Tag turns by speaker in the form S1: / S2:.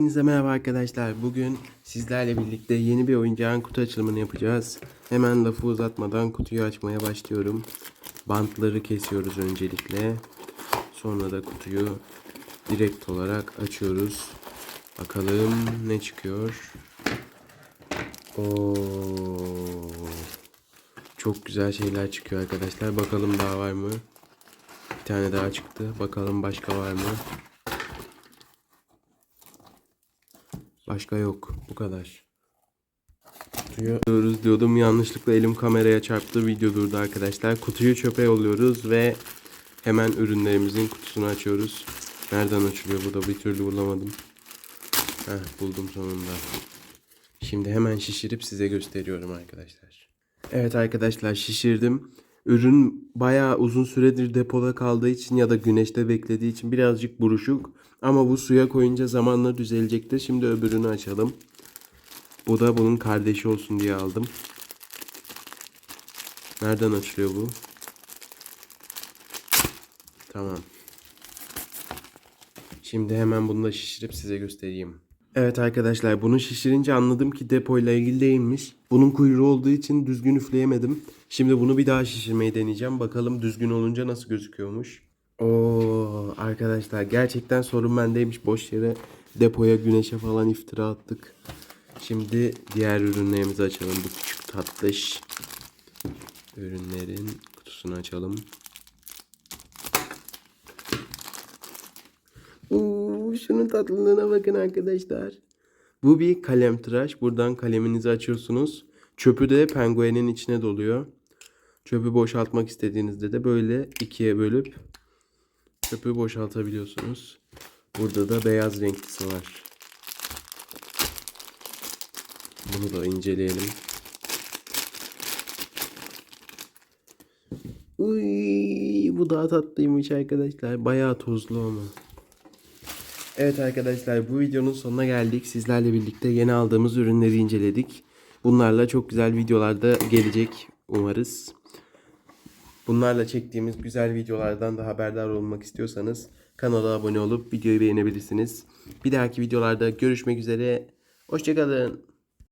S1: Hepinize merhaba arkadaşlar. Bugün sizlerle birlikte yeni bir oyuncağın kutu açılımını yapacağız. Hemen lafı uzatmadan kutuyu açmaya başlıyorum. Bantları kesiyoruz öncelikle. Sonra da kutuyu direkt olarak açıyoruz. Bakalım ne çıkıyor. Oo. Çok güzel şeyler çıkıyor arkadaşlar. Bakalım daha var mı? Bir tane daha çıktı. Bakalım başka var mı? Başka yok. Bu kadar. Kutuyu alıyoruz diyordum. Yanlışlıkla elim kameraya çarptı. Video durdu arkadaşlar. Kutuyu çöpe yolluyoruz ve hemen ürünlerimizin kutusunu açıyoruz. Nereden açılıyor bu da bir türlü bulamadım. Heh, buldum sonunda. Şimdi hemen şişirip size gösteriyorum arkadaşlar. Evet arkadaşlar şişirdim. Ürün bayağı uzun süredir depoda kaldığı için ya da güneşte beklediği için birazcık buruşuk. Ama bu suya koyunca zamanla düzelecektir. Şimdi öbürünü açalım. Bu da bunun kardeşi olsun diye aldım. Nereden açılıyor bu? Tamam. Şimdi hemen bunu da şişirip size göstereyim. Evet arkadaşlar bunu şişirince anladım ki depoyla ilgili değilmiş. Bunun kuyruğu olduğu için düzgün üfleyemedim. Şimdi bunu bir daha şişirmeyi deneyeceğim. Bakalım düzgün olunca nasıl gözüküyormuş. Oo arkadaşlar gerçekten sorun bendeymiş. Boş yere depoya güneşe falan iftira attık. Şimdi diğer ürünlerimizi açalım. Bu küçük tatlış ürünlerin kutusunu açalım. Oo, şunun tatlılığına bakın arkadaşlar. Bu bir kalem tıraş. Buradan kaleminizi açıyorsunuz. Çöpü de penguenin içine doluyor. Çöpü boşaltmak istediğinizde de böyle ikiye bölüp çöpü boşaltabiliyorsunuz. Burada da beyaz renklisi var. Bunu da inceleyelim. Uy, bu daha tatlıymış arkadaşlar. Bayağı tozlu ama. Evet arkadaşlar bu videonun sonuna geldik. Sizlerle birlikte yeni aldığımız ürünleri inceledik. Bunlarla çok güzel videolarda gelecek umarız. Bunlarla çektiğimiz güzel videolardan da haberdar olmak istiyorsanız kanala abone olup videoyu beğenebilirsiniz. Bir dahaki videolarda görüşmek üzere. Hoşçakalın.